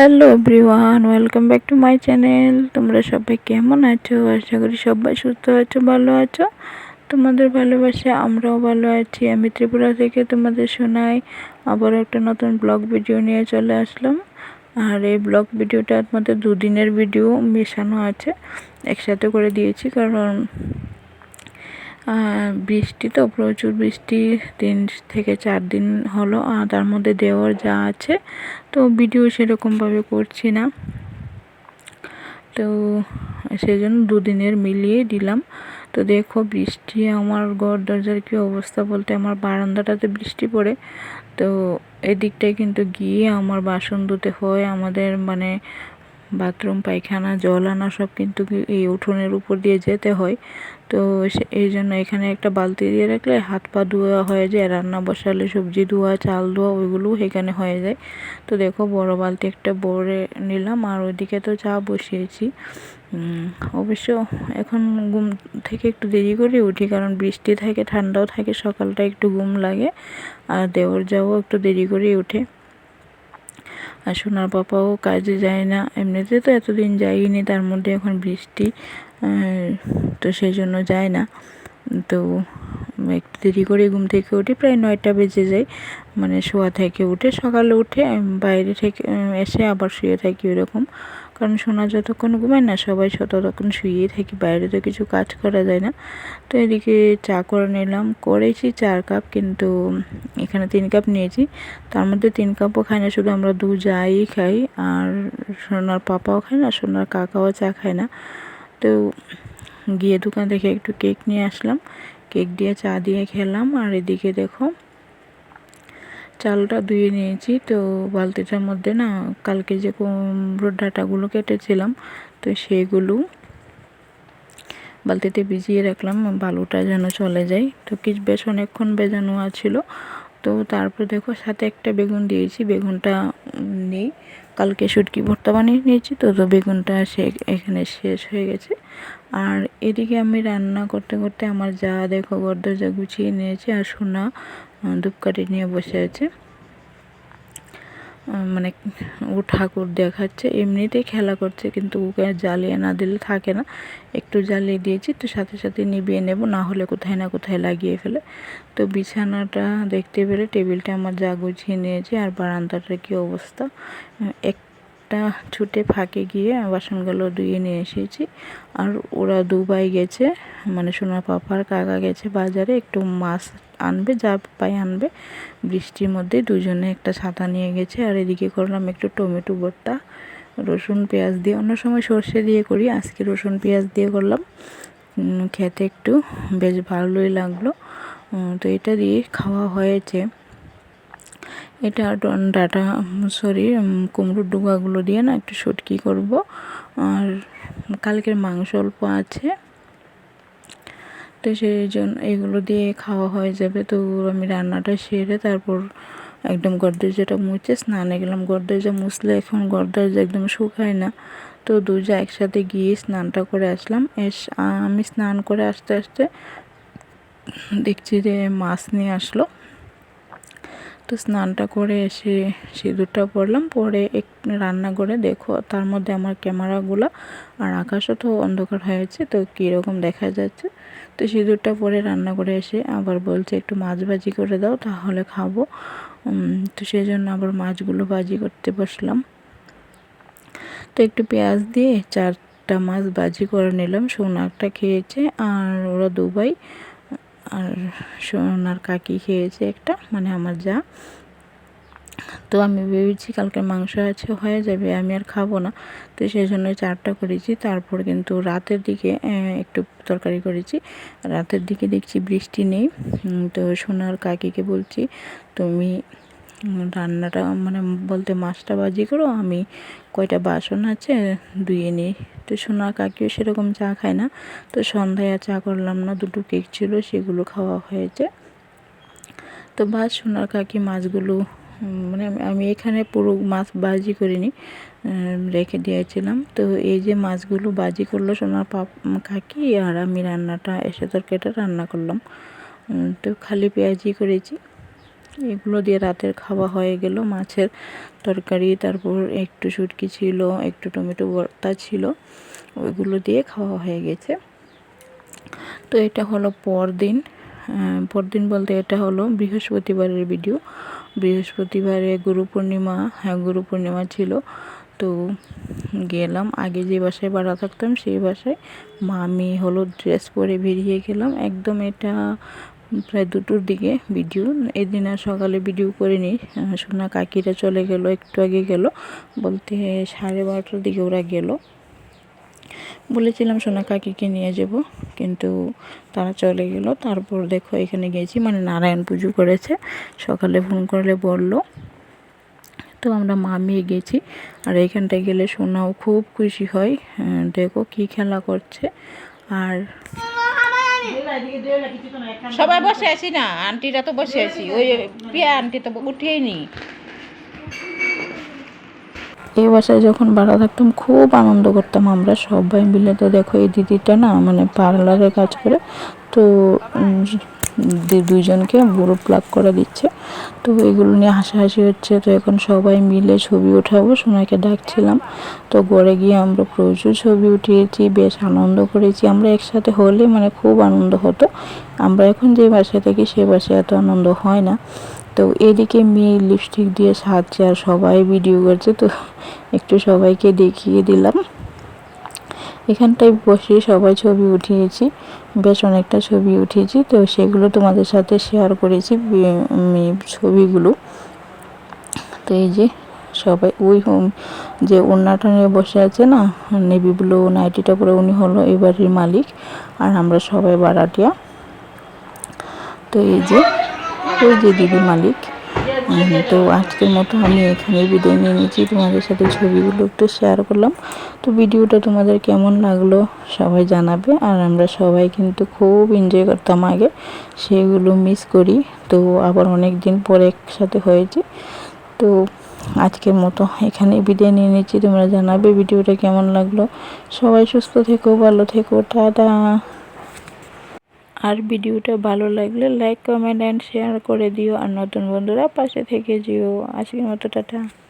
Hello everyone, welcome back to my channel. তোমরা সবাই কেমন আছো? আশা করি সবাই সুস্থ আছো, ভালো আছো। তোমাদের ভালোবাসা আমরাও ভালো আছি। আমি ত্রিপুরা থেকে তোমাদের শোনাই। আবার একটা নতুন ব্লগ ভিডিও নিয়ে চলে আসলাম। আর এই ব্লগ ভিডিওটার মধ্যে দুদিনের ভিডিও মেশানো আছে। একসাথে করে দিয়েছি, কারণ বৃষ্টি তো প্রচুর বৃষ্টি, তিন থেকে চার দিন হলো, আর তার মধ্যে দেওয়ার যা আছে, তো ভিডিও সেরকমভাবে করছি না। তো সেই জন্য দুদিনের মিলিয়ে দিলাম। তো দেখো বৃষ্টি, আমার ঘর দরজার কী অবস্থা বলতে, আমার বারান্দাটাতে বৃষ্টি পড়ে। তো এদিকটায় কিন্তু গিয়ে আমার বাসন ধুতে হয়, আমাদের মানে বাথরুম, পায়খানা, জল আনা সব কিন্তু এই উঠোনের উপর দিয়ে যেতে হয়। তো এই জন্য এখানে একটা বালতি দিয়ে রাখলে হাত পা ধোয়া হয়ে যায়, রান্না বসালে সবজি ধোয়া, চাল ধোয়া, ওইগুলোও এখানে হয়ে যায়। তো দেখো বড় বালতি একটা বড়ে নিলাম আর ওইদিকে তো চা বসিয়েছি। অবশ্য এখন ঘুম থেকে একটু দেরি করে উঠি কারণ বৃষ্টি থাকে, ঠান্ডাও থাকে, সকালটা একটু ঘুম লাগে। আর দেওয়ার যাও একটু দেরি করেই উঠে আর সোনার পাপাও কাজে যায় না। এমনিতে তো এতদিন যাইনি, তার মধ্যে এখন বৃষ্টি তো সেই জন্য যায় না। তো একটু দেরি করে ঘুম থেকে উঠি, প্রায় নয়টা বেজে যায়। মানে শোয়া থেকে উঠে, সকালে উঠে বাইরে থেকে এসে আবার শুয়ে থাকি ওরকম। কারণ সোনা যতক্ষণ ঘুমায় না, সবাই ততক্ষণ শুয়েই থাকি, বাইরে তো কিছু কাজ করা যায় না। তো এদিকে চা করে নিলাম, করেছি চার কাপ, কিন্তু এখানে তিন কাপ নিয়েছি। তার মধ্যে তিন কাপও খাই না, শুধু আমরা দু যাই খাই, আর সোনার পাপাও খায় না, সোনার কাকাও চা খায় না। তো গিয়ে দোকান থেকে একটু কেক নিয়ে আসলাম। কেক দিয়ে চা দিয়ে খেলাম আর এদিকে দেখো চালটা ধুয়ে নিয়েছি। তো বালতিটার মধ্যে না কালকে যে ডাটাগুলো কেটেছিলাম, তো সেগুলো বালতিতে ভিজিয়ে রাখলাম, বালুটা যেন চলে যায়। তো কিছু বেশ অনেকক্ষণ বেজানো আছিল। তো তারপর দেখো সাথে একটা বেগুন দিয়েছি, বেগুনটা নেই। কালকে শুটকি ভর্তা বানিয়ে নিয়েছি, তো তো বেগুনটা সে এখানে শেষ হয়ে গেছে। আর এদিকে আমি রান্না করতে করতে আমার যা দেখো গরদরজা গুছিয়ে নিয়েছি আর সোনা ধূপকাঠি নিয়ে বসে আছে। মানে ও ঠাকুর দেখাচ্ছে, এমনিতেই খেলা করছে, কিন্তু ওকে জ্বালিয়ে না দিলে থাকে না। একটু জ্বালিয়ে দিয়েছি, তো সাথে সাথে নিবিয়ে নেব, না হলে কোথায় না কোথায় লাগিয়ে ফেলে। তো বিছানাটা দেখতে পেলে টেবিলটা আমার যা গুছিয়ে নিয়েছে, আর বারান্দাটার কী অবস্থা? এক একটা ছুটে ফাঁকে গিয়ে বাসনগুলো ধুয়ে নিয়ে এসেছি, আর ওরা দুবাই গেছে মানে সোনার পাপার কাকা গেছে বাজারে, একটু মাছ আনবে, যা পাই আনবে। বৃষ্টির মধ্যে দুজনে একটা ছাতা নিয়ে গেছে, আর এদিকে করলাম একটু টমেটো ভর্তা, রসুন, পেঁয়াজ দিয়ে। অন্য সময় সর্ষে দিয়ে করি, আজকে রসুন, পেঁয়াজ দিয়ে করলাম। খেতে একটু বেশ ভালোই লাগল। তো এটা দিয়ে খাওয়া হয়েছে। এটা ডাটা, সরি কুমড়োর ডুগাগুলো দিয়ে না একটু শুটকি করব। আর কালকের মাংস অল্প আছে। তো সেই জন্য এগুলো দিয়ে খাওয়া হয়ে যাবে। তো আমি রান্নাটা সেরে তারপর একদম গরদরজাটা মুছে স্নানে গেলাম। গরদরজা মুছলে এখন গরদরজা একদম শুকায় না। তো দুজা একসাথে গিয়ে স্নানটা করে আসলাম। এস, আমি স্নান করে আসতে আসতে দেখছি যে মাছ নিয়ে আসলো। তো স্নানটা করে এসে সিঁদুরটা পরলাম, পরে এক রান্না করে দেখো তার মধ্যে আমার ক্যামেরাগুলো আর আকাশও তো অন্ধকার হয়েছে তো কীরকম দেখা যাচ্ছে। তো সিঁদুরটা পরে রান্না করে এসে আবার বলছে, একটু মাছ ভাজি করে দাও, তাহলে খাব। তো সেই জন্য আবার মাছগুলো ভাজি করতে বসলাম। তো একটু পেঁয়াজ দিয়ে চারটা মাছ ভাজি করে নিলাম সোনারটা খেয়েছে আর ওরা দুবাই আর সোনার কাকি খেয়েছে একটা মানে আমার যা। তো আমি ভেবেছি কালকে মাংস আছে, হয়ে যাবে, আমি আর খাব না। তো সেই জন্য চারটা করেছি, তারপর কিন্তু রাতের দিকে একটু তরকারি করেছি। রাতের দিকে দেখছি বৃষ্টি নেই তো সোনার কাকিকে বলছি, তুমি রান্নাটা মানে বলতে মাছটা বাজি করো, আমি কয়টা বাসন আছে ধুয়ে নিই। তো সোনার কাকিও সেরকম চা খায় না, তো সন্ধ্যায় আর চা করলাম না, দুটো কেক ছিল, সেগুলো খাওয়া হয়েছে। তো বাস সোনার কাকি মাছগুলো মানে আমি এখানে পুরো মাছ বাজি করিনি রেখে দিয়েছিলাম। তো এই যে মাছগুলো বাজি করল সোনার পাপ কাকি, আর আমি রান্নাটা, এসে তরকারিটা রান্না করলাম। তো খালি পেঁয়াজি করেছি। এগুলো দিয়ে রাতের খাওয়া হয়ে গেল। মাছের তরকারি, তারপর একটু শুটকি ছিল, একটু টমেটো ভর্তা ছিল, ওইগুলো দিয়ে খাওয়া হয়ে গেছে। তো এটা হলো পরদিন। পরদিন বলতে এটা হলো বৃহস্পতিবারের ভিডিও বৃহস্পতিবারে গুরু পূর্ণিমা হ্যাঁ গুরু পূর্ণিমা ছিল। তো গেলাম, আগে যে বাসায় ভাড়া থাকতাম সেই বাসায়। মা আমি হলুদ ড্রেস পরে বেরিয়ে গেলাম। একদম এটা প্রায় দুটোর দিকে ভিডিও। এদিন আর সকালে ভিডিও করিনি। সোনা কাকিরা চলে গেল, একটু আগে গেল। বলতে সাড়ে বারোটার দিকে ওরা গেল। বলেছিলাম সোনা কাকিকে নিয়ে যাব, কিন্তু তারা চলে গেল। তারপর দেখো এখানে গেছি মানে নারায়ণ পুজো করেছে। সকালে ফোন করলে বলল, তো আমরা মামিয়ে গেছি। আর এখানটায় গেলে সোনাও খুব খুশি হয়। দেখো কি খেলা করছে। আর সবাই বসে আছি না আন্টিরা তো বসে আছি ওই পিয়া আন্টি তো উঠেই নি এই বাসায় যখন ভাড়া থাকতাম, খুব আনন্দ করতাম আমরা সবাই মিলে। তো দেখো, এই দিদিটা না মানে পার্লারে কাজ করে, তো দুইজনকে বুড়ো প্লাগ করে দিচ্ছে। তো এগুলো নিয়ে হাসাহাসি হচ্ছে। তো এখন সবাই মিলে ছবি উঠাবো সোনাকে ডাকছিলাম। তো গড়ে গিয়ে আমরা প্রচুর ছবি উঠিয়েছি, বেশ আনন্দ করেছি। আমরা একসাথে হলে মানে খুব আনন্দ হতো। আমরা এখন যে বাসায় থাকি, সে বাসায় এত আনন্দ হয় না। তো এদিকে মেয়ে লিপস্টিক দিয়ে সাজছে আর সবাই ভিডিও করছে, তো একটু সবাইকে দেখিয়ে দিলাম। এখানটায় বসে সবাই ছবি উঠিয়েছি, বেশ অনেকটা ছবি উঠিয়েছি, তো সেগুলো তোমাদের সাথে শেয়ার করেছি ছবিগুলো। তো এই যে সবাই, ওই যে ওনাটা নিয়ে বসে আছে না নেভি ব্লু নাইটিটা পরে উনি হলো এই বাড়ির মালিক, আর আমরা সবাই বাড়াটিয়া তো এই যে ওই যে দিদি মালিক। তো আজকের মতো আমি এখানে বিদায় নিয়ে নিয়েছি। তোমাদের সাথে ছবিগুলো একটু শেয়ার করলাম। তো ভিডিওটা তোমাদের কেমন লাগল সবাই জানাবে। আর আমরা সবাই কিন্তু খুব এনজয় করতাম আগে। সেগুলো মিস করি। তো আবার অনেক দিন পরে একসাথে হয়েছে। তো আজকের মতো এখানে বিদায় নিয়ে নিচ্ছি তোমরা জানাবে ভিডিওটা কেমন লাগল। সবাই সুস্থ থেকো, ভালো থেকো, টাটা। আর ভিডিওটা ভালো লাগলে লাইক কমেন্ট অ্যান্ড শেয়ার করে দিও। আর নতুন বন্ধুরা পাশে থেকে যেও। আজকের মতো, টাটা।